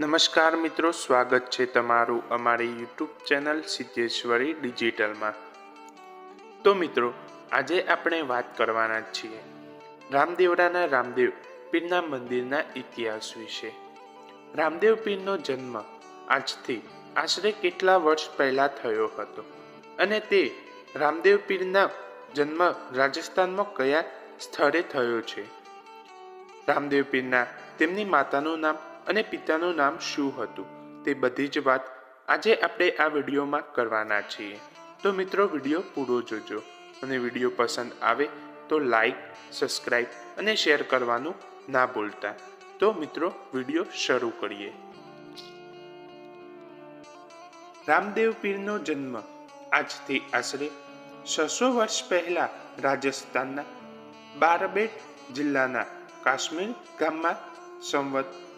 નમસ્કાર મિત્રો, સ્વાગત છે તમારું અમારી યુટ્યુબ ચેનલ સિદ્ધેશ્વરી ડિજિટલમાં. તો મિત્રો, આજે આપણે વાત કરવાના છીએ રામદેવડાના રામદેવ પીરના મંદિરના ઇતિહાસ વિશે. રામદેવ પીરનો જન્મ આજથી આશરે કેટલા વર્ષ પહેલાં થયો હતો અને તે રામદેવ પીરના જન્મ રાજસ્થાનમાં કયા સ્થળે થયો છે? રામદેવ પીરના તેમની માતાનું નામ અને પિતાનું નામ શું હતું તે બધી જ વાત આજે આપણે આ વિડીયોમાં કરવાના છીએ. તો મિત્રો, વીડિયો પૂરો જોજો અને વીડિયો પસંદ આવે તો લાઈક સબસ્ક્રાઈબ અને શેર કરવાનું ના ભૂલતા. તો મિત્રો, વીડિયો શરૂ કરીએ. રામદેવ પીરનો જન્મ આજથી આશરે છસો વર્ષ પહેલા રાજસ્થાનના બારબેટ જિલ્લાના કાશ્મીર ગામમાં સંવત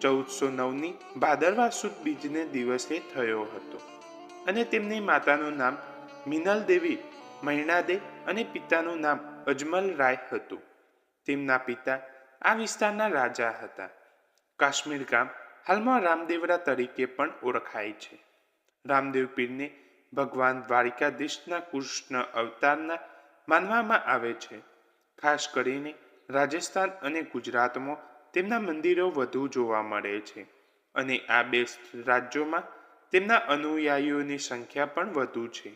ચૌદસો નવની ભાદરવા સુદ બીજને દિવસે થયો હતો. અને તેમની માતાનું નામ મિનલ દેવી મૈણાદે અને પિતાનું નામ અજમલ રાય હતું. તેમના પિતા આ વિસ્તારના રાજા હતા. કાશ્મીર ગામ હાલમાં રામદેવરા તરીકે પણ ઓળખાય છે. રામદેવ પીરને ભગવાન દ્વારિકાધીશના કૃષ્ણ અવતારના માનવામાં આવે છે. ખાસ કરીને રાજસ્થાન અને ગુજરાતમાં તેમના મંદિરો વધુ જોવા મળે છે અને આ બે રાજ્યોમાં તેમના અનુયાયીઓની સંખ્યા પણ વધુ છે.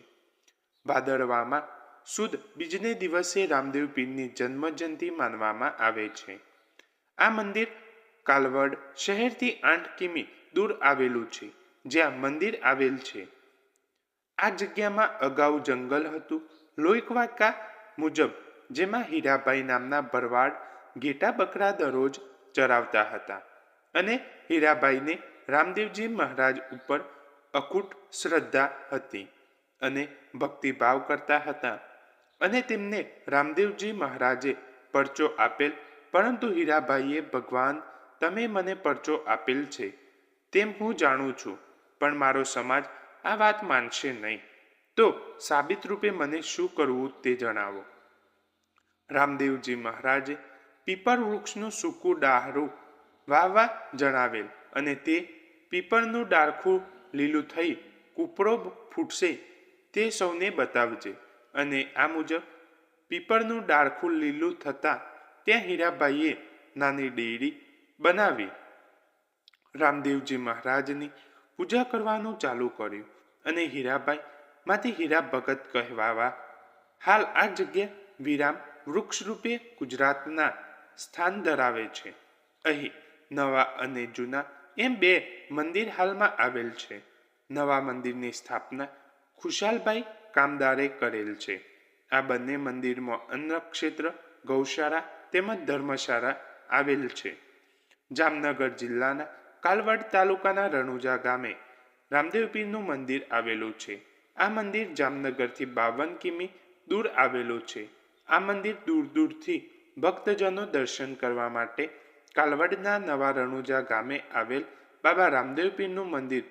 ભાદરવામાં સુદ બીજને દિવસે રામદેવ પીરની જન્મજયંતિ માનવામાં આવે છે. આ મંદિર કાલવડ શહેરથી આઠ કિમી દૂર આવેલું છે, જ્યાં મંદિર આવેલ છે. આ જગ્યામાં અગાઉ જંગલ હતું. લોહીકવાકા મુજબ, જેમાં હીરાભાઈ નામના ભરવાડ ઘેટા બકરા દરરોજ ચરાવતા હતા અને હીરાબાઈને રામદેવજી મહારાજ ઉપર અકૂટ શ્રદ્ધા હતી અને ભક્તિભાવ કરતા હતા અને તેમને રામદેવજી મહારાજે પરચો આપેલ, પરંતુ હીરાબાઈએ ભગવાન, તમે મને પરચો આપેલ છે, તેમ હું જાણું છું, પણ મારો સમાજ આ વાત માનશે નહીં. તો સાબિત રૂપે મને શું કરવું તે જણાવો. રામદેવજી મહારાજે પીપર વૃક્ષનું સૂકું ડાહરું વાવવા જણાવેલ અને તે પીપળનું ડાળખું લીલું થઈ કૂપરો ફૂટશે તે સૌને બતાવજે. અને આ મુજબ પીપળનું ડાળખું લીલું થતાં ત્યાં હીરાભાઈએ નાની ડેરી બનાવી. રામદેવજી મહારાજની પૂજા કરવાનું ચાલુ કર્યું અને હીરાબાઈ માંથી હીરા ભગત કહેવાવા, હાલ આ જગ્યા વિરામ વૃક્ષ રૂપે ગુજરાતના સ્થાન ધરાવે છે. અહીં નવા અને જૂના એમ બે મંદિર હાલમાં આવેલ છે. નવા મંદિરની સ્થાપના ખુશાલભાઈ કામદારે કરેલ છે. આ બંને મંદિરમાં અન્નક્ષેત્ર, ગૌશાળા તેમજ ધર્મશાળા આવેલ છે. જામનગર જિલ્લાના કાલવાડ તાલુકાના રણુજા ગામે રામદેવ પીરનું મંદિર આવેલું છે. આ મંદિર જામનગરથી બાવન કિમી દૂર આવેલું છે. આ મંદિર દૂર દૂરથી ભક્તજનો દર્શન કરવા માટે કાલવડના નવા રણુજા ગામે આવેલ બાબા રામદેવ પીરનું મંદિર.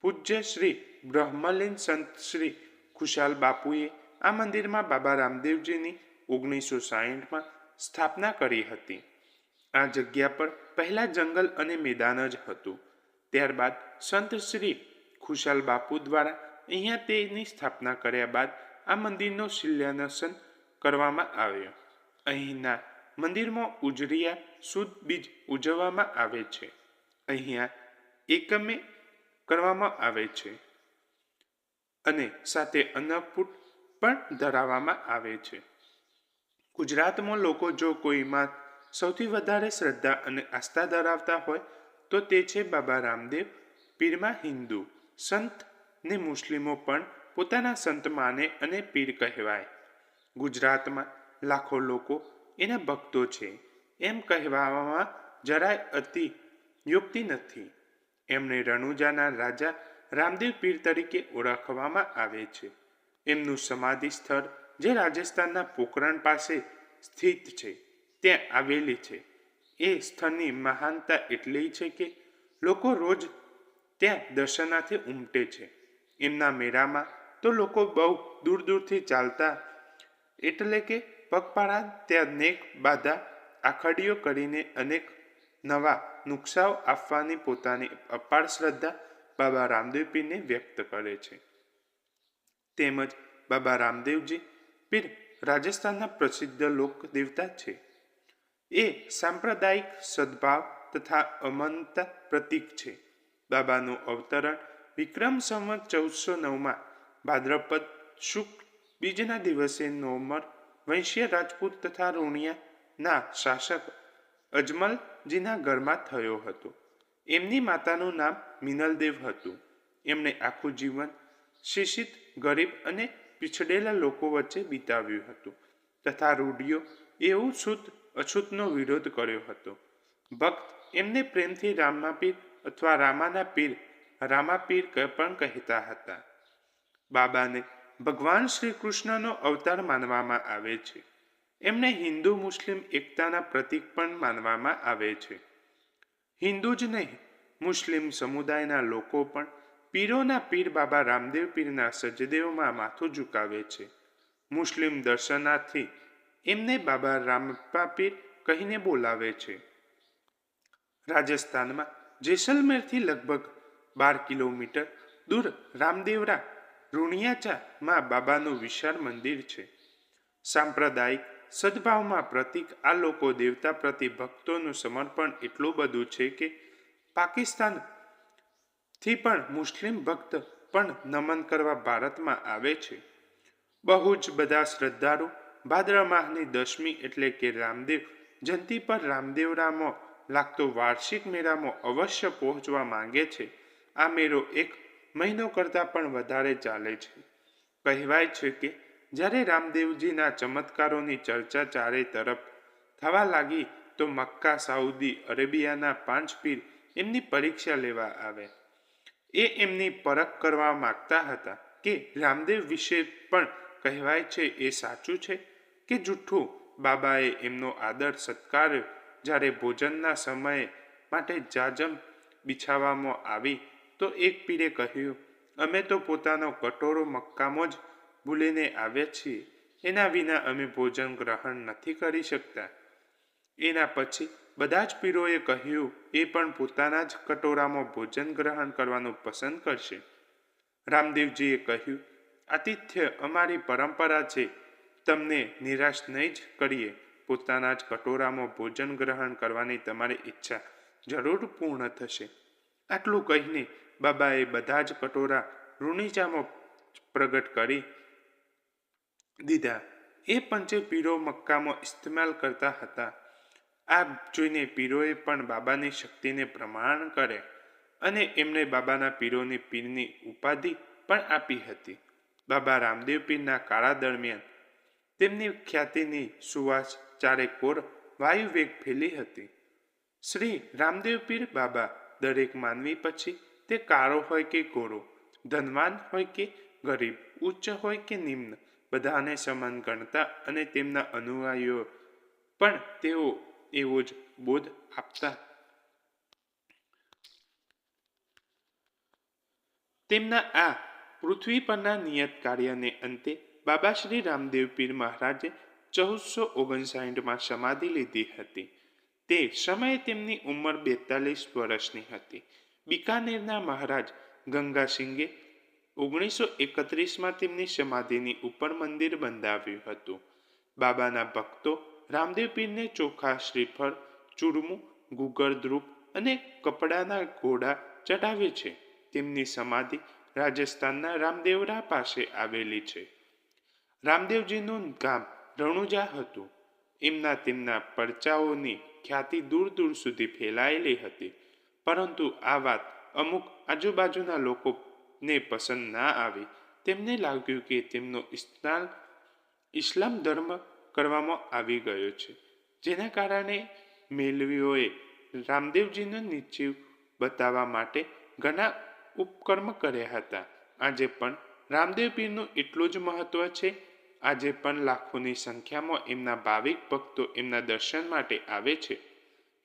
પૂજ્ય શ્રી બ્રહ્મલીન સંત શ્રી ખુશાલ બાપુએ આ મંદિરમાં બાબા રામદેવજીની ઓગણીસો સાહીઠમાં સ્થાપના કરી હતી. આ જગ્યા પર પહેલા જંગલ અને મેદાન જ હતું. ત્યારબાદ સંત શ્રી ખુશાલ બાપુ દ્વારા અહીંયા તેની સ્થાપના કર્યા બાદ આ મંદિરનો શિલાન્યાસન કરવામાં આવ્યો. અહીંના મંદિરમાં ઉજરિયા સુદ બીજ ઉજવવામાં આવે છે. અહીંયા એકમે કરવામાં આવે છે અને સાથે અન્નકૂટ પણ ધરાવવામાં આવે છે. ગુજરાતમાં લોકો જો કોઈમાં સૌથી વધારે શ્રદ્ધા અને આસ્થા ધરાવતા હોય તો તે છે બાબા રામદેવ પીરમાં હિન્દુ સંત ને મુસ્લિમો પણ પોતાના સંત માને અને પીર કહેવાય. ગુજરાતમાં લાખો લોકો એના ભક્તો છે. એમ કહેવામાં જરાય અતિ યુક્તિ નથી. એમને રણુજાના રાજા રામદેવ પીર તરીકે ઓળખવામાં આવે છે. એમનું સમાધિ સ્થળ જે રાજસ્થાનના પોખરણ પાસે સ્થિત છે, ત્યાં આવેલી છે. એ સ્થળની મહાનતા એટલી છે કે લોકો રોજ ત્યાં દર્શનાર્થે ઉમટે છે. એમના મેળામાં તો લોકો બહુ દૂર દૂરથી ચાલતા એટલે કે પગપાળા ત્યાં અનેક બાધા આખડીઓ કરીને અનેક નવા નુકસાવ આપવાની પોતાની અપાર શ્રદ્ધા બાબા રામદેવ પીરને વ્યક્ત કરે છે. તેમજ બાબા રામદેવજી પીર રાજસ્થાનના પ્રસિદ્ધ લોક દેવતા છે. એ સાંપ્રદાયિક સદભાવ તથા અમનતા પ્રતીક છે. બાબાનું અવતરણ વિક્રમ સંવત ચૌદસો નવમાં ભાદ્રપદ શુક્લ બીજના દિવસે નોમર વંશ્ય રાજપૂત તથા રોણિયાના શાસક અજમલજીના ઘરમાં થયો હતો. એમની માતાનું નામ મિનલદેવ હતું. એમણે આખું જીવન શિક્ષિત, ગરીબ અને પીછડેલા લોકો વચ્ચે વિતાવ્યું હતું તથા રૂઢિયો એવું શુદ્ધ અછૂતનો વિરોધ કર્યો હતો. ભક્ત એમને પ્રેમથી રામા પીર અથવા રામાના પીર રામા પીર પણ કહેતા હતા. બાબાને ભગવાન શ્રી કૃષ્ણનો અવતાર માનવામાં આવે છે. એમને હિન્દુ, મુસ્લિમ, એકતાના પ્રતીક પણ માનવામાં આવે છે. હિન્દુ જ નહીં, મુસ્લિમ સમુદાયના લોકો પણ પીરોના પીર બાબા રામદેવ પીરના સજદેવમાં માથું ઝુકાવે છે. મુસ્લિમ દર્શનાર્થી એમને બાબા રામપા પીર કહીને બોલાવે છે. રાજસ્થાનમાં જેસલમેરથી લગભગ બાર કિલોમીટર દૂર રામદેવરા રુણિયાચામાં બાબાનું વિશાળ મંદિર છે. સાંપ્રદાયિક સદભાવમાં પ્રતિક આ લોકો દેવતા પ્રતિ ભક્તોનું સમર્પણ એટલું બધું છે કે પાકિસ્તાનથી પણ મુસ્લિમ ભક્ત પણ નમન કરવા ભારતમાં આવે છે. બહુ જ બધા શ્રદ્ધાળુ ભાદ્ર માહની દશમી એટલે કે રામદેવ જયંતિ પર રામદેવરામાં લાગતો વાર્ષિક મેળામાં અવશ્ય પહોંચવા માંગે છે. આ મેળો એક મહિનો કરતાં પણ વધારે ચાલે છે. કહેવાય છે કે જ્યારે રામદેવજીના ચમત્કારોની ચર્ચા ચારે તરફ થવા લાગી, તો મક્કા, સાઉદી અરેબિયાના પાંચ પીર એમની પરીક્ષા લેવા આવે. એ એમની પરખ કરવા માગતા હતા કે રામદેવ વિશે પણ કહેવાય છે એ સાચું છે કે જૂઠું બાબાએ એમનો આદર, સત્કાર જ્યારે ભોજનના સમયે માટે જાજમ બિછાવવામાં આવી તો એક પીરે કહ્યું, અમે તો પોતાનો કટોરો મક્કામાં જ ભૂલીને આવ્યા છીએ. એના વિના અમે ભોજન ગ્રહણ નથી કરી શકતા. એના પછી બધા જ પીરોએ કહ્યું, એ પણ પોતાના જ કટોરામાં ભોજન ગ્રહણ કરવાનું પસંદ કરશે. રામદેવજીએ કહ્યું, આતિથ્ય અમારી પરંપરા છે. તમને નિરાશ નહીં જ કરીએ. પોતાના જ કટોરામાં ભોજન ગ્રહણ કરવાની તમારી ઈચ્છા જરૂર પૂર્ણ થશે. આટલું કહીને બાબાએ બધા જ કટોરા રૂણીચામાં પ્રગટ કરી દીધા. એ પંચે પીરો મક્કામાં ઇસ્તેમાલ કરતા હતા. આ જોઈને પીરોએ પણ બાબાની શક્તિને પ્રમાણ કરે અને એમણે બાબાના પીરોની પીરની ઉપાધિ પણ આપી હતી. બાબા રામદેવ પીરના કાળા દરમિયાન તેમની ખ્યાતિની સુવાસ ચારે કોર વાયુવેગ ફેલી હતી. શ્રી રામદેવ પીર બાબા દરેક માનવી પછી તે કાળો હોય કે ગોરો, ધનવાન હોય કે ગરીબ, ઉચ્ચ હોય કે નિમ્ન, બધાને સમાન ગણતા અને તેમના અનુયાયીઓ. પણ તેઓ એવો જ બોધ આપતા. તેમના આ પૃથ્વી પરના નિયત કાર્યને અંતે બાબા શ્રી રામદેવ પીર મહારાજે ચૌદસો ઓગણસાઠમાં સમાધિ લીધી હતી. તે સમયે તેમની ઉંમર બેતાલીસ વર્ષની હતી. બિકાનેરના મહારાજ ગંગાસિંગે ઓગણીસો એકત્રીસમાં તેમની સમાધિની ઉપર મંદિર બંધાવ્યું હતું. બાબાના ભક્તો રામદેવ પીરને ચોખા, શ્રીફળ, ચૂરમું ગુગર ધ્રુપ અને કપડાના ઘોડા ચઢાવે છે. તેમની સમાધિ રાજસ્થાનના રામદેવરા પાસે આવેલી છે. રામદેવજીનું ગામ રણુજા હતું. એમના તેમના પરચાઓની ખ્યાતિ દૂર દૂર સુધી ફેલાયેલી હતી. પરંતુ આ વાત અમુક આજુબાજુના લોકોને પસંદ ના આવી. તેમને લાગ્યું કે તેમનો ઇસ્લામ ઇસ્લામ ધર્મ કરવામાં આવી ગયો છે. જેના કારણે મેલવીઓએ રામદેવજીનો નિશ્ચય બતાવવા માટે ઘણા ઉપકર્મ કર્યા હતા. આજે પણ રામદેવ પીરનું એટલું જ મહત્વ છે આજે પણ લાખોની સંખ્યામાં એમના ભાવિક ભક્તો એમના દર્શન માટે આવે છે.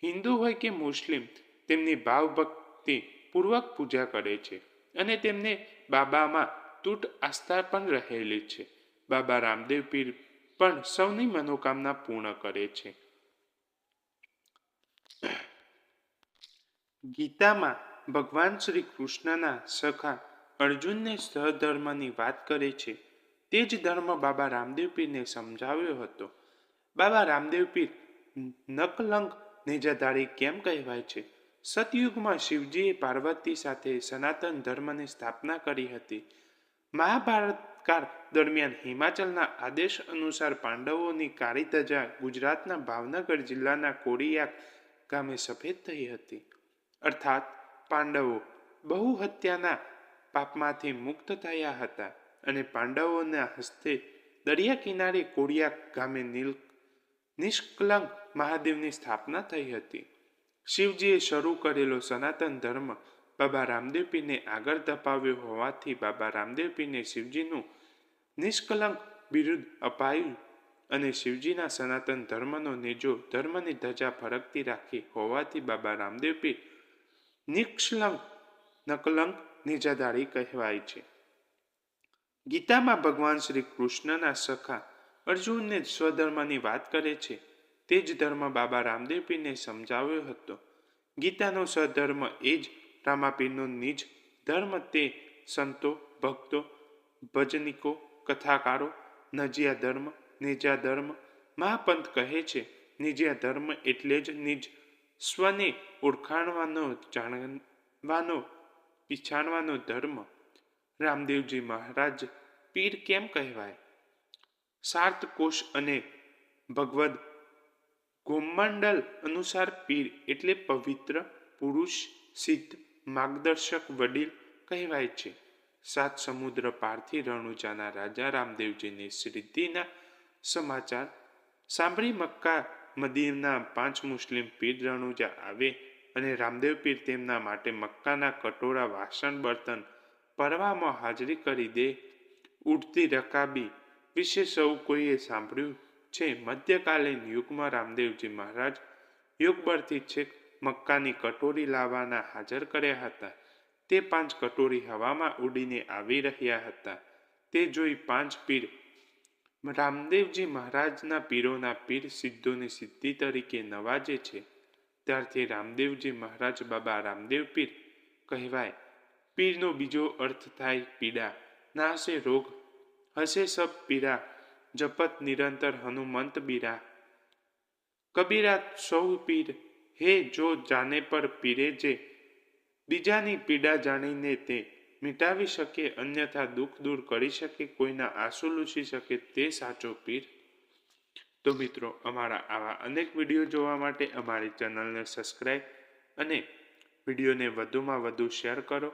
હિન્દુ હોય કે મુસ્લિમ, તેમની ભાવભક્તિ પૂર્વક પૂજા કરે છે અને તેમને બાબામાં તૂટ આસ્થા પણ રહેલી છે. બાબા રામદેવ પીર પણ સૌની મનોકામના પૂર્ણ કરે છે. ગીતામાં ભગવાન શ્રી કૃષ્ણના સખા અર્જુનને સહધર્મની વાત કરે છે. તે જ ધર્મ બાબા રામદેવ પીરને સમજાવ્યો હતો. બાબા રામદેવ પીર નકલંક નેજાધારી કેમ કહેવાય છે? સતયુગમાં શિવજીએ પાર્વતી સાથે સનાતન ધર્મની સ્થાપના કરી હતી. મહાભારત કાળ દરમિયાન હિમાચલના આદેશ અનુસાર પાંડવોની કાળી ધજા ગુજરાતના ભાવનગર જિલ્લાના કોડિયાક ગામે સફેદ થઈ હતી. અર્થાત પાંડવો બહુ હત્યાના પાપમાંથી મુક્ત થયા હતા. અને પાંડવોના હસ્તે દરિયા કિનારે કોડિયા ગામે નીલ નિષ્કલંક મહાદેવની સ્થાપના થઈ હતી. શિવજીએ શરૂ કરેલો સનાતન ધર્મ બાબા રામદેવપીને આગળ ધપાવ્યો હોવાથી બાબા રામદેવપીને શિવજીનું નિષ્કલંક બિરુદ અપાયું અને શિવજીના સનાતન ધર્મનો નેજો ધર્મની ધજા ફરકતી રાખી હોવાથી બાબા રામદેવ પીર નિષ્કલંક, નકલંક નિજાધારી કહેવાય છે. ગીતામાં ભગવાન શ્રી કૃષ્ણના સખા અર્જુનને સ્વધર્મની વાત કરે છે. તે જ ધર્મ બાબા રામદેવપીને સમજાવ્યો હતો. ગીતાનો સ્વધર્મ એ જ રામાપીરનો નિજ ધર્મ તે સંતો, ભક્તો, ભજનિકો, કથાકારો, નજિયા ધર્મ, નિજા ધર્મ, મહાપંથ કહે છે. નિજ્યા ધર્મ એટલે જ નિજ સ્વને ઓળખાણવાનો, જાણવાનો, પીછાણવાનો ધર્મ રામદેવજી મહારાજ, પીર કેમ કહેવાય? સાર્થ અને ભગવદ ગોમંડલ અનુસાર પીર એટલે પવિત્ર પુરુષ, સિદ્ધ, માર્ગદર્શક, વડીલ કહેવાય છે. સાત સમુદ્ર પારથી રણુજાના રાજા રામદેવજીની સિદ્ધિના સમાચાર. સાંભળી મક્કા મદીના પાંચ મુસ્લિમ પીર રણુજા આવે અને રામદેવ પીર તેમના માટે મક્કાના કટોરા વાસણ, બર્તન પરવામાં હાજરી કરી દે. ઉડતી રકાબી વિશે સૌ કોઈએ સાંભળ્યું છે. મધ્યકાલીન યુગમાં રામદેવજી મહારાજ યુગબરથી છેક મક્કાની કટોરી લાવવાના હાજર કર્યા હતા. તે પાંચ કટોરી હવામાં ઉડીને આવી રહ્યા હતા. તે જોઈ પાંચ પીર રામદેવજી મહારાજના પીરોના પીર સિદ્ધોની સિદ્ધિ તરીકે નવાજે છે. ત્યારથી રામદેવજી મહારાજ બાબા રામદેવ પીર કહેવાય પીરનો બીજો અર્થ થાય પીડા. નાશે રોગ. હશે સબ પીરા જપત નિરંતર હનુમંત બીરા. કબીરા સૌ પીર. હે જો જાને પર પીરે જે. બીજાની પીડા જાણીને તે. મિટાવી શકે અન્યથા દુઃખ દૂર કરી શકે કોઈના આંસુ લૂછી શકે તે સાચો પીર. તો મિત્રો, અમારા આવા અનેક વીડિયો જોવા માટે અમારી ચેનલને સબસ્ક્રાઈબ અને વિડીયોને વધુમાં વધુ શેર કરો.